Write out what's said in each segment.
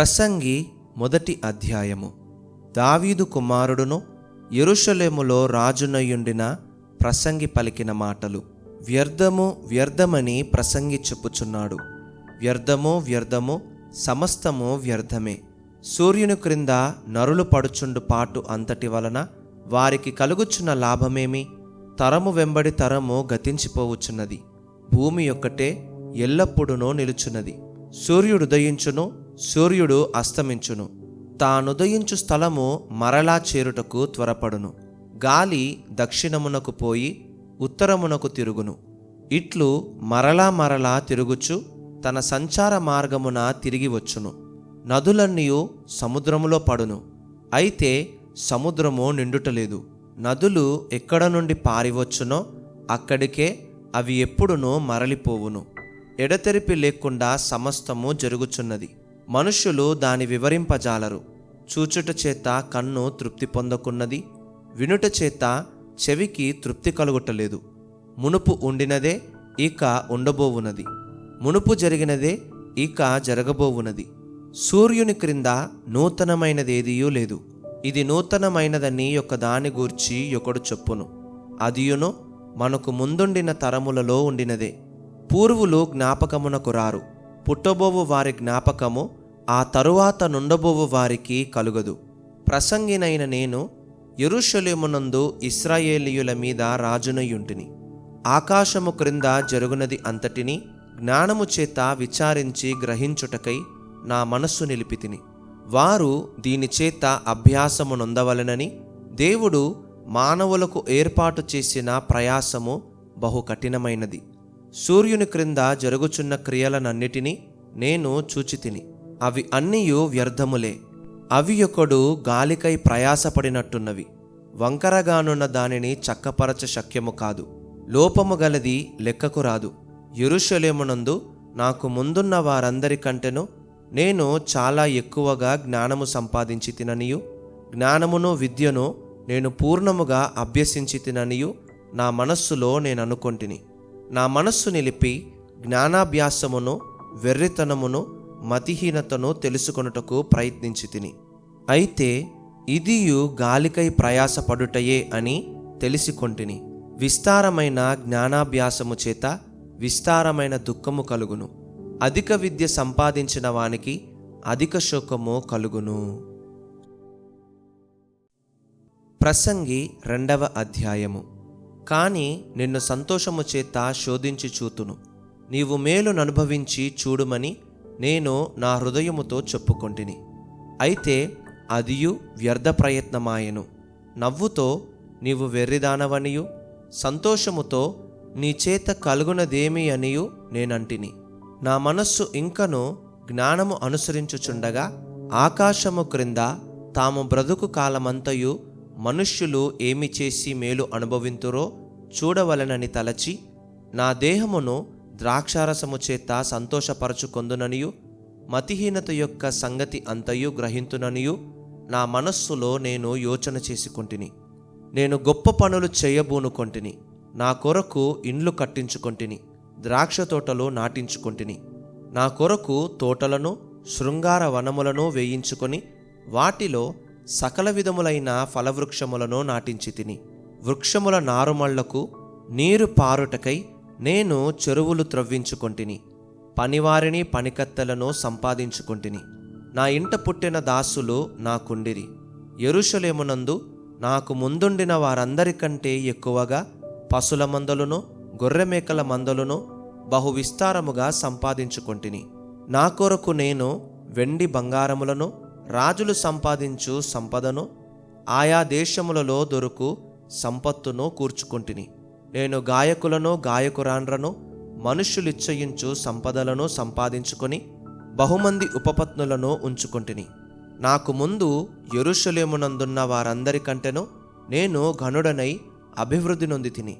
ప్రసంగి మొదటి అధ్యాయము. దావీదు కుమారుడును ఎరుషలేములో రాజునయ్యుండిన ప్రసంగి పలికిన మాటలు. వ్యర్థము వ్యర్థమని ప్రసంగి చెప్పుచున్నాడు. వ్యర్థము వ్యర్థము సమస్తము వ్యర్థమే. సూర్యుని క్రింద నరులు పడుచుండు పాటు అంతటి వలన వారికి కలుగుచున్న లాభమేమి? తరము వెంబడి తరము గతించిపోవచ్చున్నది భూమి యొక్కటే ఎల్లప్పుడూనో నిలుచున్నది. సూర్యుడు ఉదయించును సూర్యుడు అస్తమించును. తానుదయించు స్థలము మరలా చేరుటకు త్వరపడును. గాలి దక్షిణమునకు పోయి ఉత్తరమునకు తిరుగును. ఇట్లు మరలా మరలా తిరుగుచు తన సంచార మార్గమున తిరిగి వచ్చును. నదులన్నీయు సముద్రములో పడును. అయితే సముద్రము నిండుటలేదు. నదులు ఎక్కడ నుండి పారివచ్చునో అక్కడికే అవి ఎప్పుడునూ మరలిపోవును. ఎడతెరిపి లేకుండా సమస్తము జరుగుచున్నది. మనుష్యులు దాని వివరింపజాలరు. చూచుట చేత కన్ను తృప్తి పొందకున్నది వినుట చేత చెవికి తృప్తి కలుగుటలేదు. మునుపు ఉండినదే ఇక ఉండబోవున్నది మునుపు జరిగినదే ఇక జరగబోవున్నది సూర్యుని క్రింద నూతనమైనదేదియూ లేదు. ఇది నూతనమైనదని ఒక దాని గూర్చి ఒకడు చెప్పును. అదియును మనకు ముందుండిన తరములలో ఉండినదే. పూర్వులు జ్ఞాపకమునకు రారు. పుట్టబోవు వారి జ్ఞాపకము ఆ తరువాత నుండబోవు వారికి కలుగదు. ప్రసంగినైన నేను ఎరుషలేమునందు ఇస్రాయేలీయుల మీద రాజునయుంటిని. ఆకాశము క్రింద జరుగునది అంతటిని జ్ఞానము చేత విచారించి గ్రహించుటకై నా మనస్సు నిలిపితిని. వారు దీని చేత అభ్యాసము నొందవలనని దేవుడు మానవులకు ఏర్పాటు చేసిన ప్రయాసము బహు కఠినమైనది. సూర్యుని క్రింద జరుగుచున్న క్రియలనన్నిటినీ నేను చూచితిని. అవి అన్నీయు వ్యర్థములే. అవి ఒకడు గాలికై ప్రయాసపడినట్టున్నవి. వంకరగానున్న దానిని చక్కపరచ శక్యము కాదు. లోపము గలది లెక్కకు రాదు. ఎరుషలేమునందు నాకు ముందున్న వారందరికంటేనూ నేను చాలా ఎక్కువగా జ్ఞానము సంపాదించి తిననియు. జ్ఞానమును విద్యను నేను పూర్ణముగా అభ్యసించి తిననియు. నా మనస్సులో నేను అనుకొంటిని నా మనస్సు నిలిపి జ్ఞానాభ్యాసమును వెర్రితనమును మతిహీనతను తెలుసుకొనుటకు ప్రయత్నించి తిని. అయితే ఇదియు గాలికై ప్రయాసపడుటయే అని తెలిసికొంటిని. విస్తారమైన జ్ఞానాభ్యాసము చేత విస్తారమైన దుఃఖము కలుగును. అధిక విద్య సంపాదించిన వానికి అధిక శోకము కలుగును. ప్రసంగి రెండవ అధ్యాయము. కాని నిన్ను సంతోషము చేత శోధించి చూతును. నీవు మేలును అనుభవించి చూడుమని నేను నా హృదయముతో చెప్పుకొంటిని. అయితే అదియు వ్యర్థ ప్రయత్నమాయను. నవ్వుతో నీవు వెర్రిదానవనియు సంతోషముతో నీ చేత కలుగునదేమి అనియు నేనంటిని. నా మనస్సు ఇంకను జ్ఞానము అనుసరించుచుండగా ఆకాశము క్రింద తాము బ్రతుకు కాలమంతయు మనుష్యులు ఏమి చేసి మేలు అనుభవింతురో చూడవలనని తలచి నా దేహమును ద్రాక్షారసము చేత సంతోషపరచుకొందుననియు మతిహీనత యొక్క సంగతి అంతయు గ్రహింతుననియు నా మనస్సులో నేను యోచన చేసుకొంటిని. నేను గొప్ప పనులు చేయబూనుకొంటిని. నా కొరకు ఇండ్లు కట్టించుకొంటిని. ద్రాక్ష తోటలు నాటించుకొంటిని. నా కొరకు తోటలను శృంగార వనములను వేయించుకొని వాటిలో సకల విధములైన ఫలవృక్షములను నాటించి తిని వృక్షముల నారుమళ్ళకు నీరు పారుటకై నేను చెరువులు త్రవ్వించుకొంటిని పనివారిని పనికత్తెలను సంపాదించుకొంటిని. నా ఇంట పుట్టిన దాసులు నాకుండిరి ఎరుషలేమునందు నాకు ముందుండిన వారందరికంటే ఎక్కువగా పశుల మందలను గొర్రెమేకల మందలను బహు విస్తారముగా సంపాదించుకొంటిని. నా కొరకు నేను వెండి బంగారములను రాజులు సంపాదించు సంపదను ఆయా దేశములలో దొరుకు సంపత్తును కూర్చుకొంటిని. నేను గాయకులను గాయకురాన్రను మనుష్యులిచ్చయించు సంపదలను సంపాదించుకొని బహుమంది ఉపపత్నులను ఉంచుకొంటిని. నాకు ముందు ఎరుషలేమునందున్న వారందరికంటేనో నేను ఘనుడనై అభివృద్ధి నొంది తిని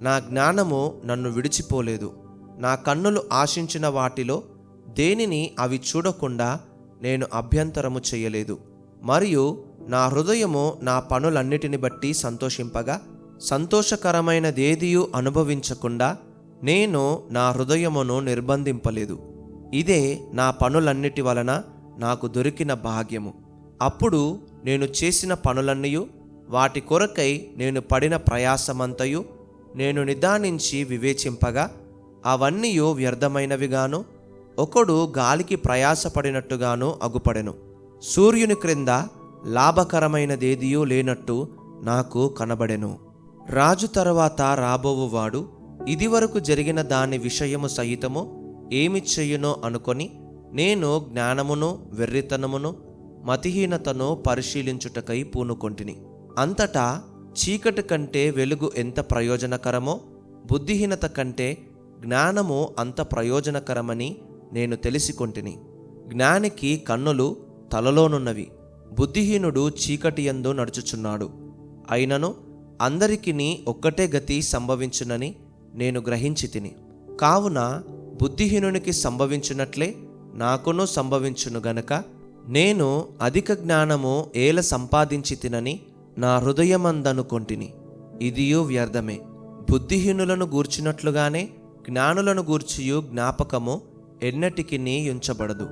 నా జ్ఞానము నన్ను విడిచిపోలేదు. నా కన్నులు ఆశించిన వాటిలో దేనిని అవి చూడకుండా నేను అభ్యంతరము చేయలేదు. మరియు నా హృదయము నా పనులన్నిటిని బట్టి సంతోషింపగా సంతోషకరమైనదేదియూ అనుభవించకుండా నేను నా హృదయమును నిర్బంధింపలేదు. ఇదే నా పనులన్నిటి వలన నాకు దొరికిన భాగ్యము. అప్పుడు నేను చేసిన పనులన్నయు వాటి కొరకై నేను పడిన ప్రయాసమంతయు నేను నిదానించి వివేచింపగా అవన్నీ వ్యర్థమైనవిగాను ఒకడు గాలికి ప్రయాసపడినట్టుగాను అగుపడెను. సూర్యుని క్రింద లాభకరమైనదేదియూ లేనట్టు నాకు కనబడెను. రాజు తర్వాత రాబోవువాడు ఇదివరకు జరిగిన దాని విషయము సహితము ఏమి చెయ్యునో అనుకొని నేను జ్ఞానమును వెర్రితనమును మతిహీనతను పరిశీలించుటకై పూనుకొంటిని. అంతటా చీకటి కంటే వెలుగు ఎంత ప్రయోజనకరమో బుద్ధిహీనత కంటే జ్ఞానము అంత ప్రయోజనకరమని నేను తెలిసికొంటిని. జ్ఞానికి కన్నులు తలలోనున్నవి బుద్ధిహీనుడు చీకటియందు నడుచుచున్నాడు. అయినను అందరికిని ఒక్కటే గతి సంభవించునని నేను గ్రహించి తిని. కావున బుద్ధిహీనునికి సంభవించున్నట్లే నాకును సంభవించును గనక నేను అధిక జ్ఞానము ఏల సంపాదించి తినని నా హృదయమందనుకొంటిని. ఇదియు వ్యర్థమే. బుద్ధిహీనులను గూర్చినట్లుగానే జ్ఞానులను గూర్చియు జ్ఞాపకము ఎన్నటికి ఉంచబడదు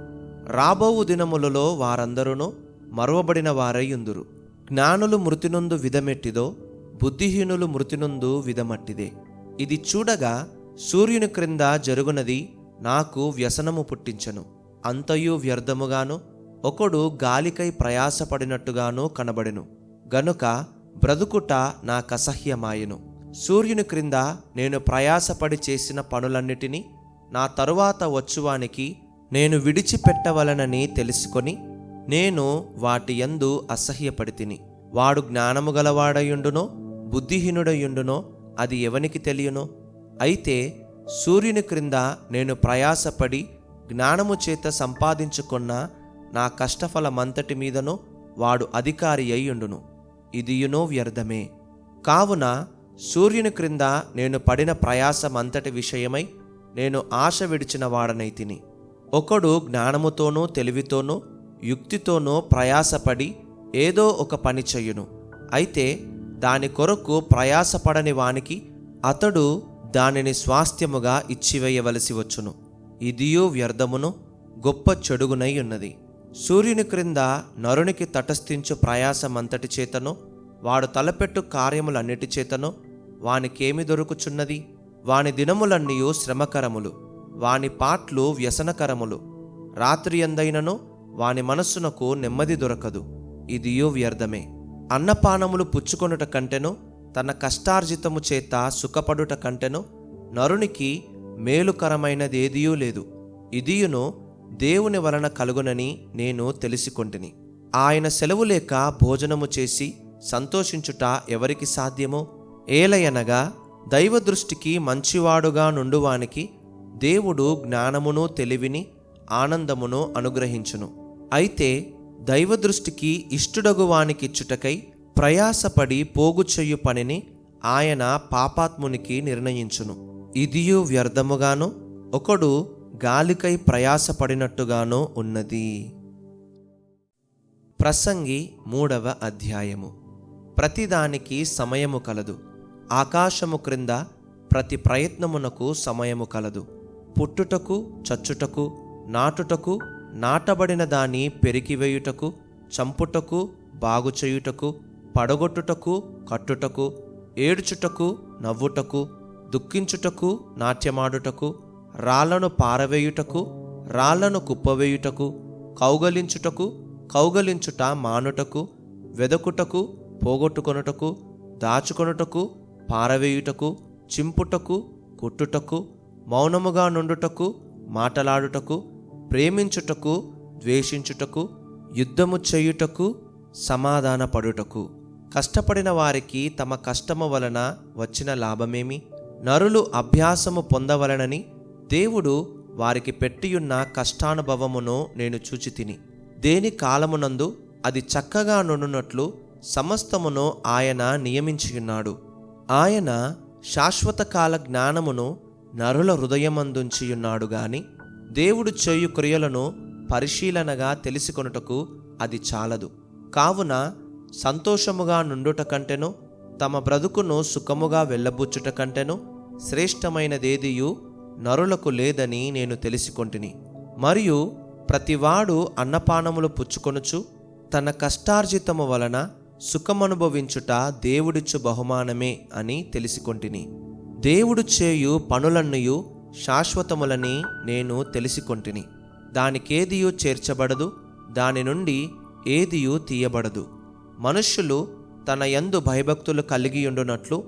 రాబోవు దినములలో వారందరూ మరువబడిన వారై ఉందురు. జ్ఞానులు మృతినందు విధమెట్టిదో బుద్ధిహీనులు మృతినందు విధమట్టిదే. ఇది చూడగా సూర్యుని క్రింద జరుగునది నాకు వ్యసనము పుట్టించను. అంతయు వ్యర్థముగాను ఒకడు గాలికై ప్రయాసపడినట్టుగాను కనబడెను. గనుక బ్రతుకుట నాకసహ్యమాయెను. సూర్యుని క్రింద నేను ప్రయాసపడి చేసిన పనులన్నిటినీ నా తరువాత వచ్చువానికి నేను విడిచిపెట్టవలనని తెలుసుకొని నేను వాటి యందు అసహ్యపడి తిని వాడు జ్ఞానము గలవాడయుండునో బుద్ధిహీనుడయుండునో అది ఎవనికి తెలియనో? అయితే సూర్యుని క్రింద నేను ప్రయాసపడి జ్ఞానము చేత సంపాదించుకున్న నా కష్టఫలమంతటి మీదను వాడు అధికారి అయ్యుండును. ఇదియునో వ్యర్థమే. కావున సూర్యుని క్రింద నేను పడిన ప్రయాసమంతటి విషయమై నేను ఆశ విడిచిన వాడనై తిని. ఒకడు జ్ఞానముతోనూ తెలివితోనూ యుక్తితోనూ ప్రయాసపడి ఏదో ఒక పని చెయ్యును అయితే దాని కొరకు ప్రయాసపడని వానికి అతడు దానిని స్వాస్థ్యముగా ఇచ్చివేయవలసి వచ్చును. ఇదియూ వ్యర్థమును గొప్ప చెడుగునై ఉన్నది. సూర్యుని క్రింద నరునికి తటస్థించు ప్రయాసమంతటి చేతను వాడు తలపెట్టు కార్యములన్నిటి చేతను వానికేమి దొరుకుచున్నది? వాని దినములన్నీయు శ్రమకరములు వాని పాట్లు వ్యసనకరములు. రాత్రి ఎందైనను వాని మనస్సునకు నెమ్మది దొరకదు. ఇదియో వ్యర్థమే. అన్నపానములు పుచ్చుకొనుట కంటెను తన కష్టార్జితము చేత సుఖపడుట కంటెను నరునికి మేలుకరమైనదేదియూ లేదు. ఇదియును దేవుని వలన కలుగునని నేను తెలిసికొంటిని. ఆయన సెలవు లేక భోజనము చేసి సంతోషించుట ఎవరికి సాధ్యమో? ఏలయనగా దైవ దృష్టికి మంచివాడుగా నుండువానికి దేవుడు జ్ఞానమును తెలివిని ఆనందమును అనుగ్రహించును. అయితే దైవ దృష్టికి ఇష్టుడగు వానికిచ్చుటకై ప్రయాసపడి పోగుచేయు పనిని ఆయన పాపాత్మునికి నిర్ణయించును. ఇదియు వ్యర్థముగాను ఒకడు గాలికై ప్రయాసపడినట్టుగానో ఉన్నది. ప్రసంగి మూడవ అధ్యాయము. ప్రతిదానికి సమయము కలదు. ఆకాశము క్రింద ప్రతి ప్రయత్నమునకు సమయము కలదు. పుట్టుటకు చచ్చుటకు నాటుటకు నాటబడిన దాని పెరికివేయుటకు చంపుటకు బాగుచేయుటకు పడగొట్టుటకు కట్టుటకు ఏడుచుటకు నవ్వుటకు దుఃఖించుటకు నాట్యమాడుటకు రాళ్ళను పారవేయుటకు రాళ్ళను కుప్పవేయుటకు కౌగలించుటకు కౌగలించుట మానుటకు వెదకుటకు పోగొట్టుకొనుటకు దాచుకొనుటకు పారవేయుటకు చింపుటకు కుట్టుటకు మౌనముగా నుండుటకు మాటలాడుటకు ప్రేమించుటకు ద్వేషించుటకు యుద్ధము చేయుటకు సమాధానపడుటకు. కష్టపడిన వారికి తమ కష్టము వలన వచ్చిన లాభమేమి? నరులు అభ్యాసము పొందవలనని దేవుడు వారికి పెట్టియున్న కష్టానుభవమును నేను చూచి తిని దేని కాలమునందు అది చక్కగా నుండునట్లు సమస్తమును ఆయన నియమించియున్నాడు. ఆయన శాశ్వత కాల జ్ఞానమును నరుల హృదయమందుంచియున్నాడు గాని దేవుడు చేయు క్రియలను పరిశీలనగా తెలుసుకొనుటకు అది చాలదు. కావున సంతోషముగా నుండుట కంటెను తమ బ్రతుకును సుఖముగా వెళ్ళబుచ్చుట కంటెను శ్రేష్టమైనదేదియు నరులకు లేదని నేను తెలుసుకొంటిని. మరియు ప్రతివాడు అన్నపానములు పుచ్చుకొనుచు తన కష్టార్జితము వలన సుఖమనుభవించుట దేవుడిచ్చు బహుమానమే అని తెలుసుకొంటిని. దేవుడు చేయు పనులన్నయు శాశ్వతములని నేను తెలిసికొంటిని. దానికేదియు చేర్చబడదు దాని నుండి ఏదియు తీయబడదు. మనుష్యులు తన యందు భయభక్తులు కలిగియుండునట్లు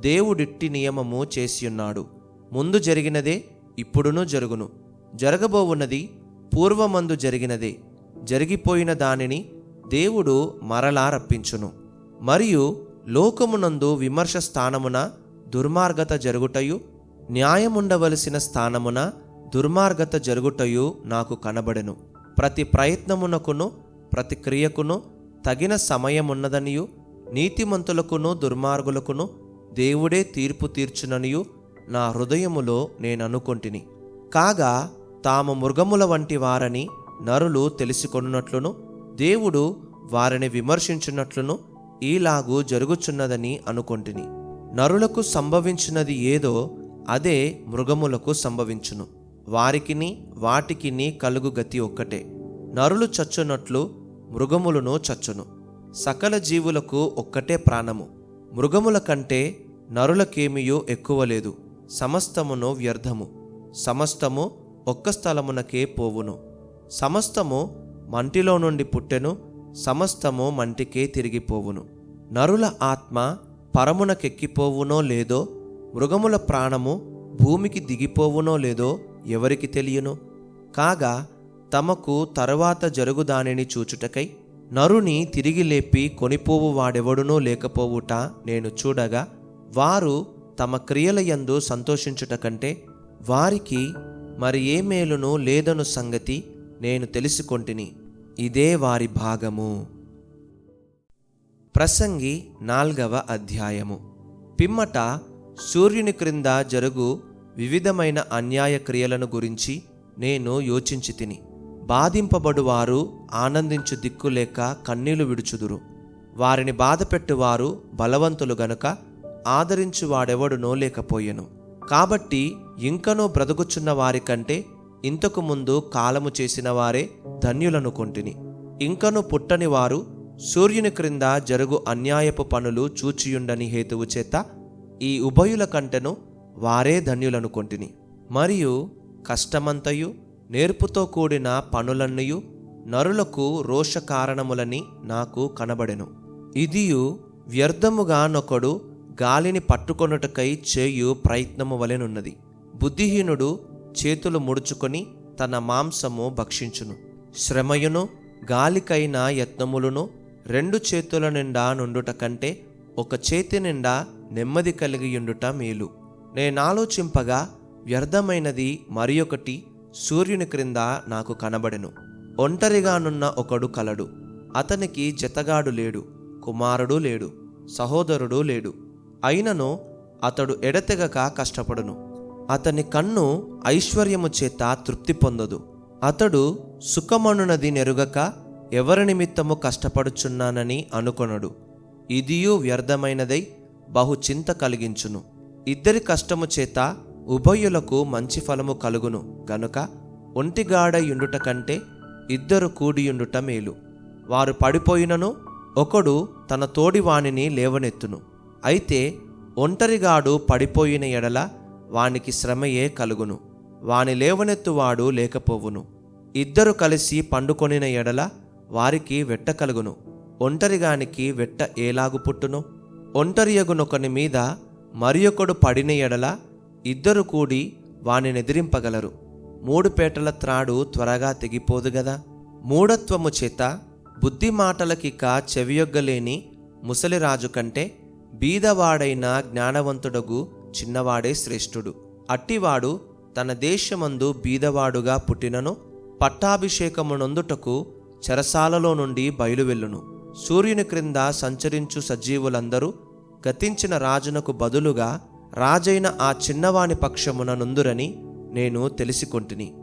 దేవుడిట్టి నియమము చేసియున్నాడు. ముందు జరిగినదే ఇప్పుడునూ జరుగును. జరగబోవున్నది పూర్వమందు జరిగినదే. జరిగిపోయిన దానిని దేవుడు మరలా రప్పించును. మరియు లోకమునందు విమర్శ స్థానమున దుర్మార్గత జరుగుటయు న్యాయముండవలసిన స్థానమున దుర్మార్గత జరుగుటయు నాకు కనబడెను. ప్రతి ప్రయత్నమునకును ప్రతి క్రియకును తగిన సమయమున్నదనియు నీతిమంతులకును దుర్మార్గులకును దేవుడే తీర్పు తీర్చుననియు నా హృదయములో నేననుకొంటిని. కాగా తాము మృగముల వంటి వారని నరులు తెలుసుకొనున్నట్లును దేవుడు వారిని విమర్శించున్నట్లును ఈలాగు జరుగుచున్నదని అనుకొంటిని. నరులకు సంభవించినది ఏదో అదే మృగములకు సంభవించును. వారికిని వాటికిని కలుగు గతి ఒక్కటే. నరులు చచ్చునట్లు మృగములను చచ్చును. సకల జీవులకు ఒక్కటే ప్రాణము. మృగముల కంటే నరులకేమియో ఎక్కువ లేదు. సమస్తమును వ్యర్థము. సమస్తము ఒక్క స్థలమునకే పోవును. సమస్తము మంటిలో నుండి పుట్టెను. సమస్తము మంటికే తిరిగిపోవును. నరుల ఆత్మ పరమునకెక్కిపోవునో లేదో మృగముల ప్రాణము భూమికి దిగిపోవునో లేదో ఎవరికి తెలియను? కాగా తమకు తరువాత జరుగు దానిని చూచుటకై నరుని తిరిగి లేపి కొనిపోవు వాడెవడునూ లేకపోవుట నేను చూడగా వారు తమ క్రియల యందు సంతోషించుట కంటే వారికి మరి ఏ మేలును లేదను సంగతి నేను తెలుసుకొంటిని. ఇదే వారి భాగము. ప్రసంగి నాల్గవ అధ్యాయము. పిమ్మట సూర్యుని క్రింద జరుగు వివిధమైన అన్యాయ క్రియలను గురించి నేను యోచించి తిని బాధింపబడువారు ఆనందించు దిక్కులేక కన్నీళ్ళు విడుచుదురు. వారిని బాధపెట్టువారు బలవంతులు గనుక ఆదరించు వాడెవడునో లేకపోయెను కాబట్టి ఇంకనూ బ్రతుకుచున్న వారికంటే ఇంతకు ముందు కాలము చేసిన వారే ధన్యులనుకొంటిని ఇంకను పుట్టని వారు సూర్యుని క్రింద జరుగు అన్యాయపు పనులు చూచియుండని హేతువు చేత ఈ ఉభయుల కంటెను వారే ధన్యులనుకొంటిని మరియు కష్టమంతయు నేర్పుతో కూడిన పనులన్నయు నరులకు రోష కారణములని నాకు కనబడెను. ఇదియు వ్యర్థముగా నొకడు గాలిని పట్టుకొనుటకై చేయు ప్రయత్నము వలెనున్నది. బుద్ధిహీనుడు చేతులు ముడుచుకొని తన మాంసము భక్షించును. శ్రమయును గాలికైన యత్నములను రెండు చేతుల నిండా నుండుట కంటే ఒక చేతి నిండా నెమ్మది కలిగియుండుట మేలు. నేనాలోచింపగా వ్యర్థమైనది మరి ఒకటి సూర్యుని క్రింద నాకు కనబడెను. ఒంటరిగానున్న ఒకడు కలడు. అతనికి జతగాడు లేడు. కుమారుడు లేడు. సహోదరుడు లేడు. అయినను అతడు ఎడతెగక కష్టపడును. అతని కన్ను ఐశ్వర్యము చేత తృప్తి పొందదు. అతడు సుఖమనునది నెరుగక ఎవరి నిమిత్తము కష్టపడుచున్నానని అనుకొనడు. ఇదియూ వ్యర్థమైనదై బహు చింత కలిగించును. ఇద్దరి కష్టము చేత ఉభయులకు మంచి ఫలము కలుగును. గనుక ఒంటిగాడయుండుట కంటే ఇద్దరు కూడియుండుట మేలు. వారు పడిపోయినను ఒకడు తన తోడివానిని లేవనెత్తును. అయితే ఒంటరిగాడు పడిపోయిన ఎడల వానికి శ్రమయే కలుగును. వాని లేవనెత్తువాడు లేకపోవును. ఇద్దరు కలిసి పండుకొనిన ఎడల వారికి వెట్ట కలుగును. ఒంటరిగానికి వెట్ట ఏలాగు పుట్టును? ఒంటరియగునొకని మీద మరియొకడు పడిన ఎడల ఇద్దరు కూడి వానినెదిరింపగలరు మూడు పేటల త్రాడు త్వరగా తెగిపోదు గదా. మూఢత్వము చేత బుద్ధి మాటలకిక చెవియొగ్గలేని ముసలిరాజు కంటే బీదవాడైన జ్ఞానవంతుడగు చిన్నవాడే శ్రేష్ఠుడు. అట్టివాడు తన దేశమందు బీదవాడుగా పుట్టినను పట్టాభిషేకమునందుటకు చెరసాలలో నుండి బయలువెళ్ళును. సూర్యుని క్రింద సంచరించు సజీవులందరూ గతించిన రాజునకు బదులుగా రాజైన ఆ చిన్నవాని పక్షమున నుందురని నేను తెలిసికొంటిని.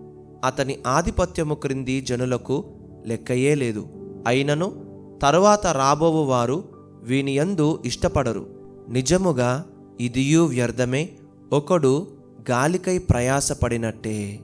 అతని ఆధిపత్యము క్రింది జనులకు లెక్కయే లేదు. అయినను తరువాత రాబోవు వారు వీనియందు ఇష్టపడరు. నిజముగా ఇదియూ వ్యర్థమే. ఒకడు గాలికై ప్రయాసపడినట్టే.